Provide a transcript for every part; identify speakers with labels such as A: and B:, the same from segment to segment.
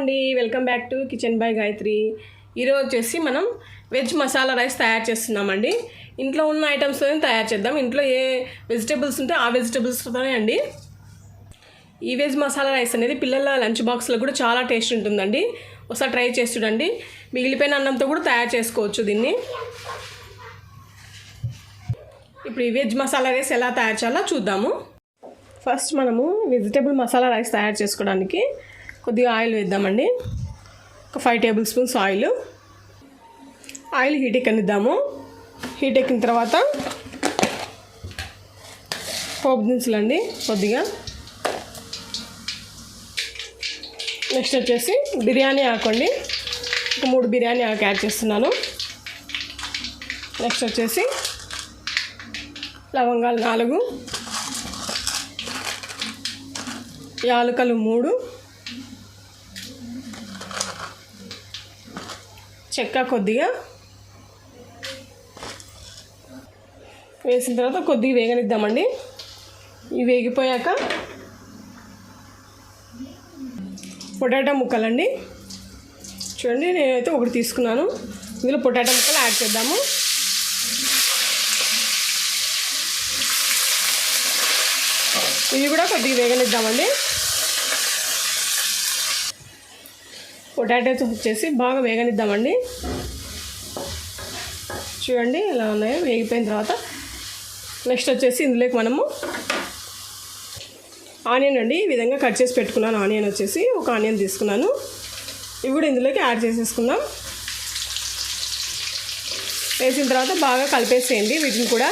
A: అండి. Welcome back to kitchen by Gayatri ఈరోజు వచ్చేసి మనం వెజ్ మసాలా రైస్ తయారు చేస్తున్నామండి. ఇంట్లో ఉన్న ఐటమ్స్తోనే తయారు చేద్దాం. ఇంట్లో ఏ వెజిటేబుల్స్ ఉంటే ఆ వెజిటేబుల్స్తోనే అండి. ఈ వెజ్ మసాలా రైస్ అనేది పిల్లల లంచ్ బాక్స్లో కూడా చాలా టేస్ట్ ఉంటుందండి. ఒకసారి ట్రై చేసి చూడండి. మిగిలిపోయిన అన్నంతో కూడా తయారు చేసుకోవచ్చు దీన్ని. ఇప్పుడు ఈ వెజ్ మసాలా రైస్ ఎలా తయారు చేయాలో చూద్దాము. ఫస్ట్ మనము వెజిటేబుల్ మసాలా రైస్ తయారు చేసుకోవడానికి కొద్దిగా ఆయిల్ వేద్దామండి. ఒక five tablespoons oil. Oil heat ఎక్కనిద్దాము heat ఎక్కిన తర్వాత పోపు దినుసులండి కొద్దిగా. నెక్స్ట్ వచ్చేసి బిర్యానీ ఆకండి. ఒక మూడు బిర్యానీ ఆకు యాడ్ చేస్తున్నాను. నెక్స్ట్ వచ్చేసి లవంగాలు నాలుగు. యాలకలు మూడు. చెక్క కొద్దిగా. వేసిన తర్వాత కొద్దిగా వేగనిద్దామండి. ఇవి వేగిపోయాక పొటాటో ముక్కలండి. చూడండి నేనైతే ఒకటి తీసుకున్నాను. ఇందులో పొటాటో ముక్కలు యాడ్ చేద్దాము. ఇవి కూడా కొద్దిగా వేగనిద్దామండి. పొటాటోస్ వచ్చేసి బాగా వేగనిద్దామండి. చూడండి ఎలా ఉన్నాయో వేగిపోయిన తర్వాత నెక్స్ట్ వచ్చేసి ఇందులోకి మనము ఆనియన్ అండి. ఈ విధంగా కట్ చేసి పెట్టుకున్నాను. ఆనియన్ వచ్చేసి ఒక ఆనియన్ తీసుకున్నాను. ఇవి కూడా ఇందులోకి యాడ్ చేసేసుకుందాం. వేసిన తర్వాత బాగా కలిపేసేయండి వీటిని కూడా.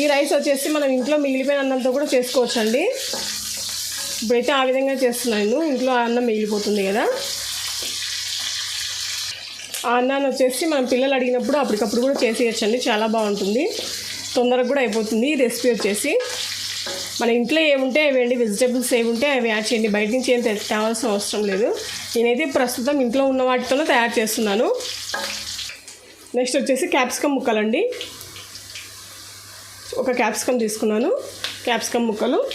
A: ఈ రైస్ వచ్చేసి మనం ఇంట్లో మిగిలిపోయిన అన్నంతో కూడా చేసుకోవచ్చండి. ఇప్పుడైతే ఆ విధంగా చేస్తున్నాను. ఇంట్లో అన్నం మిగిలిపోతుంది కదా. ఆ అన్నాన్ని వచ్చేసి మనం పిల్లలు అడిగినప్పుడు అప్పటికప్పుడు కూడా చేసేయచ్చండి. చాలా బాగుంటుంది. తొందరగా కూడా అయిపోతుంది ఈ రెసిపీ వచ్చేసి. మన ఇంట్లో ఏముంటే అవి వెజిటేబుల్స్ ఏముంటే అవి యాడ్ చేయండి. బయట నుంచి ఏం తె- తేవాల్సిన అవసరం లేదు. నేనైతే ప్రస్తుతం ఇంట్లో ఉన్న వాటితోనే తయారు చేస్తున్నాను. నెక్స్ట్ వచ్చేసి క్యాప్సికమ్ ముక్కలండి. ఒక క్యాప్సికమ్ తీసుకున్నాను. క్యాప్సికమ్ ముక్కలు.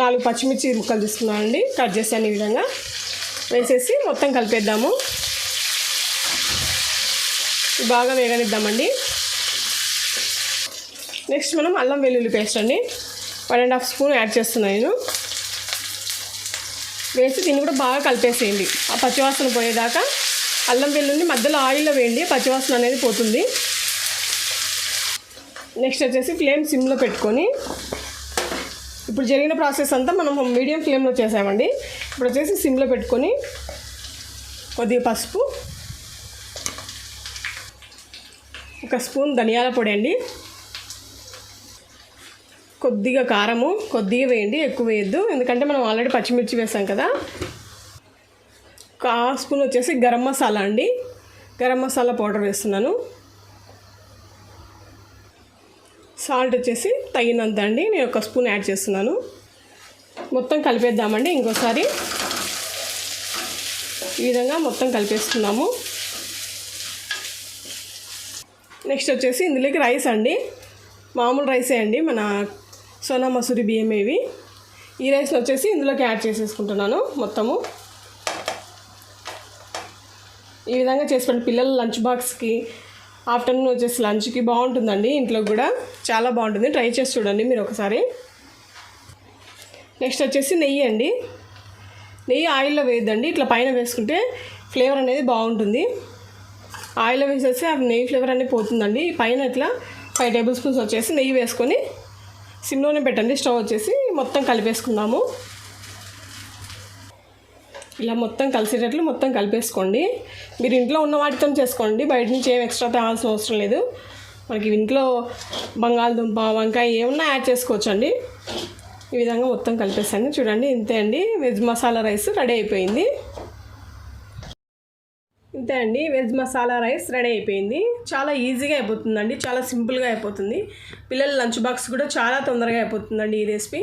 A: నాలుగు పచ్చిమిర్చి ముక్కలు తీసుకున్నాను అండి కట్ చేసాను ఈ విధంగా. వేసేసి మొత్తం కలిపేద్దాము. బాగా వేగనిద్దామండి. నెక్స్ట్ మనం అల్లం వెల్లుల్లి పేస్ట్ అండి. One and half spoon add చేస్తున్నాను నేను. వేసి దీన్ని కూడా బాగా కలిపేసేయండి. ఆ పచ్చివాసన పోయేదాకా అల్లం వెల్లుల్లి మధ్యలో ఆయిల్లో వేయండి. పచ్చివాసన అనేది పోతుంది. నెక్స్ట్ వచ్చేసి ఫ్లేమ్ సిమ్లో పెట్టుకొని ఇప్పుడు జరిగిన ప్రాసెస్ అంతా మనం మీడియం ఫ్లేమ్లో చేసామండి. ఇప్పుడు వచ్చేసి సిమ్లో పెట్టుకొని కొద్దిగా పసుపు ఒక స్పూన్ ధనియాల పొడి అండి. కొద్దిగా కారము కొద్దిగా వేయండి ఎక్కువ వేయద్దు. ఎందుకంటే మనం ఆల్రెడీ పచ్చిమిర్చి వేసాం కదా. ఒక స్పూన్ వచ్చేసి గరం మసాలా అండి. గరం మసాలా పౌడర్ వేస్తున్నాను. సాల్ట్ వచ్చేసి తగినంత అండి నేను ఒక స్పూన్ యాడ్ చేస్తున్నాను. మొత్తం కలిపేద్దామండి ఇంకోసారి. ఈ విధంగా మొత్తం కలిపేస్తున్నాము నెక్స్ట్ వచ్చేసి ఇందులోకి రైస్ అండి. మామూలు రైసే అండి. మన సోనా మసూరి బియ్యం ఇవి. ఈ రైస్ని వచ్చేసి ఇందులోకి యాడ్ చేసేసుకుంటున్నాను మొత్తము. ఈ విధంగా చేసుకోండి పిల్లల లంచ్ బాక్స్కి ఆఫ్టర్నూన్ వచ్చేసి లంచ్కి బాగుంటుందండి ఇంట్లో కూడా చాలా బాగుంటుంది. ట్రై చేసి చూడండి మీరు ఒకసారి. నెక్స్ట్ వచ్చేసి నెయ్యి అండి. నెయ్యి ఆయిల్లో వేయద్దండి ఇట్లా పైన వేసుకుంటే ఫ్లేవర్ అనేది బాగుంటుంది. ఆయిల్లో వేసేసి ఆ నెయ్యి ఫ్లేవర్ అనేది పోతుందండి. పైన ఇట్లా ఫైవ్ టేబుల్ స్పూన్స్ వచ్చేసి నెయ్యి వేసుకొని సిమ్లోనే పెట్టండి స్టవ్ వచ్చేసి మొత్తం కలిపేసుకుందాము. ఇలా మొత్తం కలిసేటట్లు మొత్తం కలిపేసుకోండి. మీరు ఇంట్లో ఉన్న వాటితో చేసుకోండి. బయట నుంచి ఏం ఎక్స్ట్రా తేవాల్సిన అవసరం లేదు. మనకి ఇంట్లో బంగాళదుంప వంకాయ ఏమన్నా యాడ్ చేసుకోవచ్చు అండి ఈ విధంగా మొత్తం కలిపేసాను. చూడండి ఇంతే అండి. వెజ్ మసాలా రైస్ రెడీ అయిపోయింది. ఇంతే అండి వెజ్ మసాలా రైస్ రెడీ అయిపోయింది. చాలా ఈజీగా అయిపోతుందండి చాలా సింపుల్గా అయిపోతుంది. పిల్లల లంచ్ బాక్స్ కూడా చాలా తొందరగా అయిపోతుందండి ఈ రెసిపీ.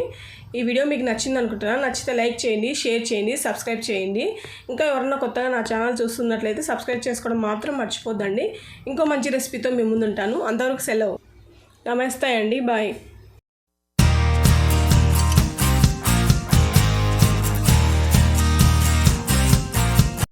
A: ఈ వీడియో మీకు నచ్చింది అనుకుంటున్నాను నచ్చితే లైక్ చేయండి షేర్ చేయండి సబ్స్క్రైబ్ చేయండి. ఇంకా ఎవరన్నా కొత్తగా నా ఛానల్ చూస్తున్నట్లయితే సబ్స్క్రైబ్ చేసుకోవడం మాత్రం మర్చిపోద్దండి. ఇంకో మంచి రెసిపీతో మీ ముందుంటాను. అంతవరకు సెలవు. నమస్తే అండి బాయ్.